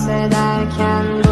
bahsederken